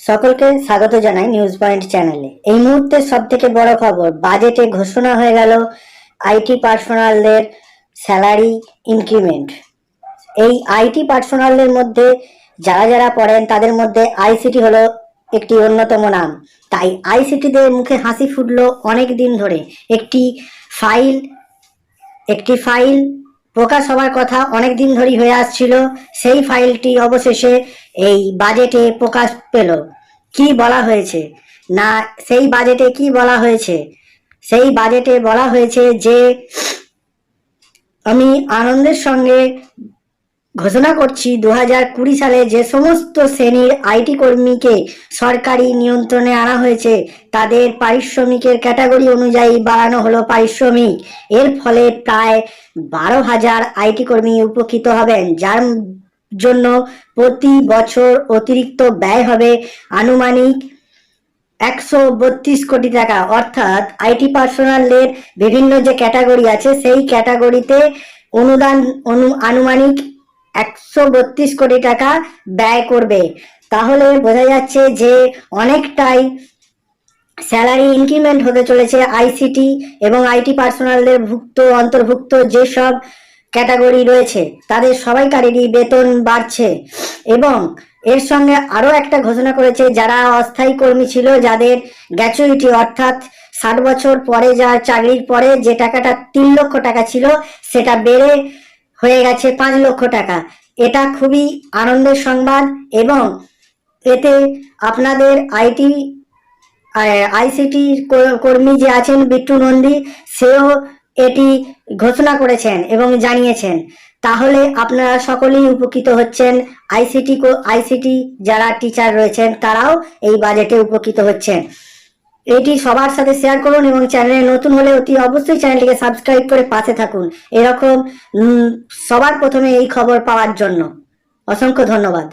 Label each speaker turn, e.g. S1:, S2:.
S1: সকলকে স্বাগত জানাই নিউজ পয়েন্ট চ্যানেলে। এই মুহূর্তে সব থেকে বড় খবর, বাজেটে ঘোষণা হয়ে গেল আইটি পার্সোনালদের স্যালারি ইনক্রিমেন্ট। এই আইটি পার্সোনালদের মধ্যে যারা যারা পড়েন, তাদের মধ্যে আইসিটি হলো একটি অন্যতম নাম। তাই আইসিটিদের মুখে হাসি ফুটলো অনেক দিন ধরে। একটি ফাইল একটি ফাইল প্রকাশ হওয়ার কথা অনেক দিন ধরেই হয়ে আসছিল, সেই ফাইলটি অবশেষে এই বাজেটে প্রকাশ পেল। কি বলা হয়েছে? না, সেই বাজেটে কি বলা হয়েছে? সেই বাজেটে বলা হয়েছে যে, আমি আনন্দের সঙ্গে ঘোষণা করছি দু হাজার কুড়ি সালে যে সমস্ত শ্রেণির আইটি কর্মীকে সরকারি নিয়ন্ত্রণে আনা হয়েছে, তাদের পারিশ্রমিকের ক্যাটাগরি অনুযায়ী বাড়ানো হলো পারিশ্রমিক। এর ফলে প্রায় বারো হাজার আইটি কর্মী উপকৃত হবেন, যার জন্য প্রতি বছর অতিরিক্ত ব্যয় হবে আনুমানিক একশো বত্রিশ কোটি টাকা। অর্থাৎ আইটি পার্সোনালের বিভিন্ন যে ক্যাটাগরি আছে, সেই ক্যাটাগরিতে অনুদান অনু, আনুমানিক একশো বত্রিশ কোটি টাকা ব্যয় করবে। তাহলে বোঝা যাচ্ছে যে অনেকটাই স্যালারি ইনক্রিমেন্ট হতে চলেছে আইসিটি এবং আইটি পার্সোনালদের ভুক্ত, অন্তর্ভুক্ত যেসব ক্যাটাগরি রয়েছে, তাদের সবাইকারেরই বেতন বাড়ছে। এবং এর সঙ্গে আরও একটা ঘোষণা করেছে যারা অস্থায়ী কর্মী ছিল, যাদের গ্র্যাচুইটি অর্থাৎ ষাট বছর পরে যা চাকরির পরে যে টাকাটা তিন লক্ষ টাকা ছিল, সেটা বেড়ে হয়ে গেছে পাঁচ লক্ষ টাকা। এটা খুবই আনন্দের সংবাদ এবং এতে আপনাদের আইটি আইসিটি কর্মী যে আছেন বিট্টু নন্দী, সেও এটি ঘোষণা করেছেন এবং জানিয়েছেন। তাহলে আপনারা সকলেই উপকৃত হচ্ছেন। আইসিটি আইসিটি যারা টিচার রয়েছেন, তারাও এই বাজেটে উপকৃত হচ্ছেন। এটি সবার সাথে শেয়ার করুন এবং চ্যানেলে নতুন হলে অতি অবশ্যই চ্যানেলটিকে সাবস্ক্রাইব করে পাশে থাকুন। এরকম সবার প্রথমে এই খবর পাওয়ার জন্য। অসংখ্য ধন্যবাদ।